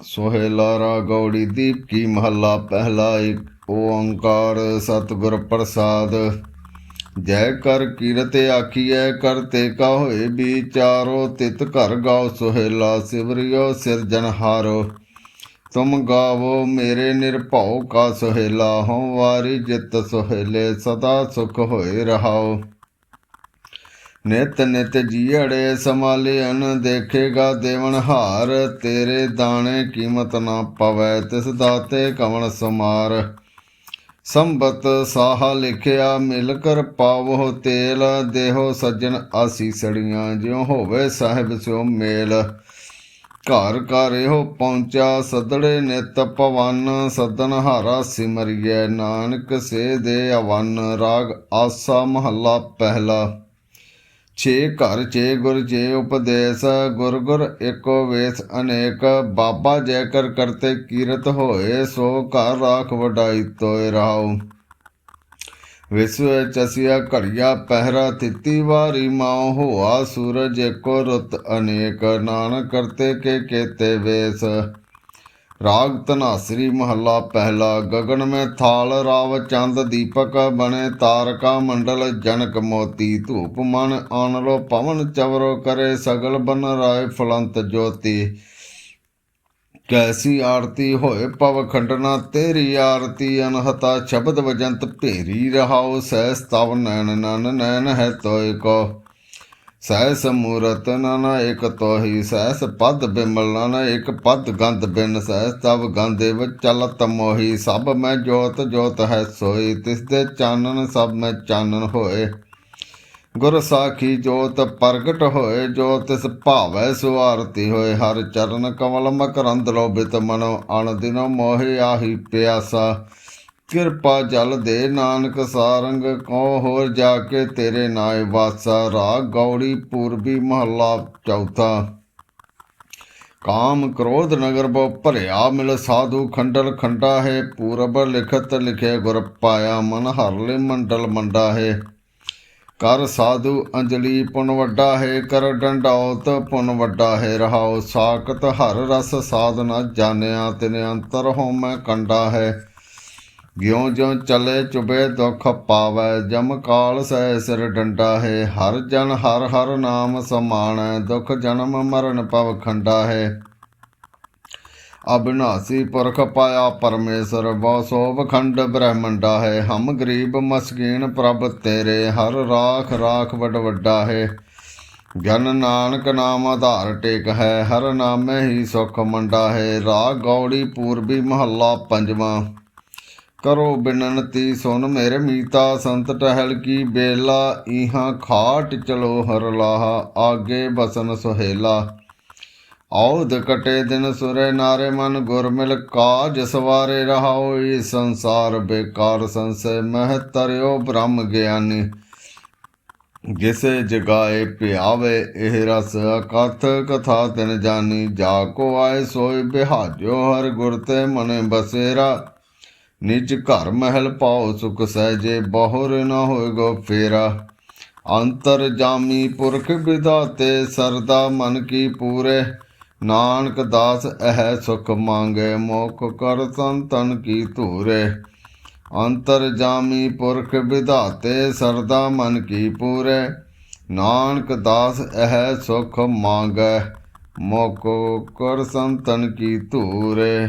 ਸੋਹਿਲਾ ਰਾ ਦੀਪ ਕੀ ਮਹੱਲਾ ਪਹਿਲਾ ਏਕ ਓੰਕਾਰ ਸਤਿਗੁਰ ਪ੍ਰਸਾਦ। ਜੈ ਕਰ ਕੀਰਤ ਆਖੀਐ ਕਰਤੇ ਕਾ ਹੋਏ ਵਿਚਾਰੋ, ਤਿਤ ਘਰ ਗਾਓ ਸੋਹਿਲਾ ਸਿਵਰਿਓ ਸਿਰਜਨਹਾਰੋ ਤੁਮ ਗਾਵੋ ਮੇਰੇ ਨਿਰਭਉ ਕਾ ਸੋਹਿਲਾ ਹੋ ਵਾਰੀ ਜਿਤ ਸੋਹਿਲੇ ਸਦਾ ਸੁਖ ਹੋਏ ਰਹਾਓ। ਨਿਤ ਨਿਤ ਜੀੜੇ ਸਮਾਲਿਆਨ ਦੇਖੇਗਾ ਦੇਵਨ ਹਾਰ, ਤੇਰੇ ਦਾਣੇ ਕੀਮਤ ਨਾ ਪਵੈ, ਤਿਸ ਦਾਤੇ ਕਵਣ ਸਮਾਰ। ਸੰਬਤ ਸਾਹਾ ਲਿਖਿਆ, ਮਿਲ ਕਰ ਪਾਵੋ ਤੇਲ, ਦੇਹੋ ਸੱਜਣ ਆਸੀਸੜੀਆਂ ਜਿਉ ਹੋਵੇ ਸਾਹਿਬ ਸਿਓ ਮੇਲ। ਘਰ ਘਰ ਇਹੋ ਪਹੁੰਚਾ, ਸਦੜੇ ਨਿਤ ਪਵਨ ਸਦਨ ਹਾਰਾ ਸਿਮਰਿਐ, ਨਾਨਕ ਸੇ ਦੇ ਅਵਨ, ਰਾਗ ਆਸਾ ਮਹੱਲਾ ਪਹਿਲਾ। ਛੇ ਘਰ, ਛੇ ਗੁਰ ਜੇ ਉਪਦੇਸ਼, ਗੁਰ ਗੁਰ ਏਕੋ ਵੇਸ ਅਨੇਕ। ਬਾਬਾ ਜੈ ਕਰਤੇ ਕੀਰਤ ਹੋਏ, ਸੋ ਘਰ ਰਾਖ ਵਡਾਈ ਤੋਏ ਰਾਉ ਵਿਸਵ ਚਸਿਆ ਘੜਿਆ ਪਹਿਰਾ ਤਿੱਤੀ ਵਾਰੀ ਮਾਉ ਹੋਆ, ਸੂਰਜ ਏਕੋ ਰੁੱਤ ਅਨੇਕ। ਨਾਨਕ ਕਰਤੇ ਕੇ ਕੇਤੇ ਵੇਸ। ਰਾਗ ਤਨਾਸਰੀ ਮਹੱਲਾ ਪਹਿਲਾ ਗगन ਮੇ ਥਾਲ, ਰਾਵ ਚੰਦ ਦੀਪਕ ਬਣੇ, ਤਾਰਕਾ ਮੰਡਲ ਜਨਕ ਮੋਤੀ, ਧੂਪ ਮਨ ਆਨਲੋ ਪਵਨ ਚਵਰੋ ਕਰੇ, ਸਗਲ ਬਨ ਰਾਏ ਫਲੰਤ ਜੋਤੀ। ਕੈਸੀ ਆਰਤੀ ਹੋਏ ਪਵ ਖੰਡਨਾ, ਤੇਰੀ ਆਰਤੀ ਅਨਹਤਾ, ਸ਼ਬਦ ਵਜੰਤ ਭੇਰੀ ਰਹਾਉ, ਸਹਿ ਸਤਵ ਨੈਣ ਨਨ, ਨੈਣ ਹੈ ਤੋਇ ਕੋ। ਸਹਿ ਸਹਿਸ ਮੂਰਤ ਇਕ ਤੋਹੀ, ਸਹਿਸ ਪਦ ਬਿਮਲ ਨਾਨਾ ਇਕ ਪਦ ਗੰਧ ਬਿਨ ਸਹਿ ਤਵ ਗੰਧੇ ਵਿੱਚ ਚਲਤ ਮੋਹੀ। ਸਭ ਮੈਂ ਜੋਤ ਜੋਤ ਹੈ ਸੋਈ, ਤਿਸ ਦੇ ਚਾਨਣ ਸਭ ਮੈਂ ਚਾਨਣ ਹੋਏ। ਗੁਰ ਸਾਖੀ ਜੋਤ ਪ੍ਰਗਟ ਹੋਏ, ਜੋ ਤਿਸ ਭਾਵੈ ਸੁਆਰਤੀ ਹੋਏ। ਹਰ ਚਰਨ ਕਮਲ ਮਕਰੰਦ ਲੋਭਿਤ ਮਨੋ, ਅਣ ਦਿਨੋ ਮੋਹਿ ਆਹੀ ਪਿਆਸਾ। ਕਿਰਪਾ ਜਲ ਦੇ ਨਾਨਕ ਸਾਰੰਗ ਕੋ ਹੋਰ ਜਾ ਕੇ ਤੇਰੇ ਨਾਏ ਵਾਸਾ? ਰਾਗ ਗੌੜੀ ਪੂਰਬੀ ਮਹੱਲਾ ਚੌਥਾ। ਕਾਮ ਕ੍ਰੋਧ ਨਗਰ ਬੋ ਭਰਿਆ, ਮਿਲ ਸਾਧੂ ਖੰਡਲ ਖੰਡਾ ਹੈ। ਪੂਰਬ ਲਿਖਤ ਲਿਖੇ ਗੁਰ ਪਾਇਆ, ਮਨ ਹਰਲੇ ਮੰਡਲ ਮੰਡਾ ਹੈ। ਕਰ ਸਾਧੂ ਅੰਜਲੀ ਪੁਨ ਵੱਡਾ ਹੈ, ਕਰ ਡੰਡੌਤ ਪੁਨ ਵੱਡਾ ਹੈ। ਰਹਾਉ ਸਾਖਤ ਹਰ ਰਸ ਸਾਧਨਾ, ਜਾਣਿਆ ਤਿਨ ਅੰਤਰ ਹੋ ਮੈਂ ਕੰਡਾ ਹੈ। ਗਿਉ ਜਿਉਂ ਚਲੇ ਚੁਬੇ ਦੁਖ ਪਾਵੈ, ਜਮ ਕਾਲ ਸਹਿ ਸਿਰ ਡੰਡਾ ਹੈ, ਹਰ ਜਨ ਹਰ ਹਰ ਨਾਮ ਸਮਾਣੈ, ਦੁਖ ਜਨਮ ਮਰਨ ਪਵ ਖੰਡਾ ਹੈ। ਅਬਿਨਾਸੀ ਪੁਰਖ ਪਾਇਆ ਪਰਮੇਸ਼ਰ ਬਹੁ ਸੋਭ ਖੰਡ ਬ੍ਰਹਮੰਡਾ ਹੈ, ਹਮ ਗਰੀਬ ਮਸਕੀਨ ਪ੍ਰਭ ਤੇਰੇ, ਹਰ ਰਾਖ ਰਾਖ ਵਡ ਵੱਡਾ ਹੈ। ਜਨ ਨਾਨਕ ਨਾਮ ਆਧਾਰ ਟੇਕ ਹੈ, ਹਰ ਨਾਮੇ ਹੀ ਸੁਖ ਮੰਡਾ ਹੈ, ਰਾਗ ਗੌੜੀ ਪੂਰਬੀ ਮਹੱਲਾ ਪੰਜਵਾਂ। ਕਰੋ ਬਿਨਨਤੀ ਸੁਨ ਮੇਰੇ ਮੀਤਾ, ਸੰਤ ਟਹਿਲ ਕੀ ਬੇਲਾ ਇਹਾਂ ਖਾਟ ਚਲੋ ਹਰ ਲਾਹਾ, ਆਗੇ ਬਸਨ ਸੁਹੇਲਾ। ਔਦ ਕਟੇ ਦਿਨ ਸੁਰੇ ਨਾਰੇ ਮਨ ਗੁਰ ਮਿਲ ਕਾਜ ਸਵਾਰੇ ਰਹਾਓ ਈ ਸੰਸਾਰ ਬੇਕਾਰ ਸੰਸੇ ਮਹਿ ਤਰਿਓ ਬ੍ਰਹਮ ਗਿਆਨੀ। ਜਿਸੇ ਜਗਾਏ ਪਿਆਵੇ, ਇਹ ਰਸ ਅਕਥ ਕਥਾ ਤਿਨ ਜਾਨੀ। ਜਾ ਕੋ ਆਏ ਸੋਈ ਬਿਹਾਜੋ, ਹਰ ਗੁਰ ਤੇ ਮਨੇ ਬਸੇਰਾ। ਨਿਜ ਘਰ ਮਹਿਲ ਪਾਉ ਸੁਖ ਸਹਿਜੇ, ਬਹੁਰ ਨ ਹੋਏ ਗੋ ਫੇਰਾ। ਅੰਤਰ ਜਾਮੀ ਪੁਰਖ ਵਿਦਾਤੇ ਸਰਦਾ ਮਨ ਕੀ ਪੂਰੇ। ਨਾਨਕ ਦਾਸ ਇਹ ਸੁਖ ਮੰਗੇ, ਮੋਖ ਕਰ ਸੰਤਨ ਕੀ ਧੂਰੇ। ਅੰਤਰ ਜਾਮੀ ਪੁਰਖ ਵਿਦਾਤੇ ਸਰਦਾ ਮਨ ਕੀ ਪੂਰੇ। ਨਾਨਕ ਦਾਸ ਇਹ ਸੁਖ ਮੰਗੈ, ਮੋਖ ਕਰ ਸੰਤਨ ਕੀ ਧੂਰੇ।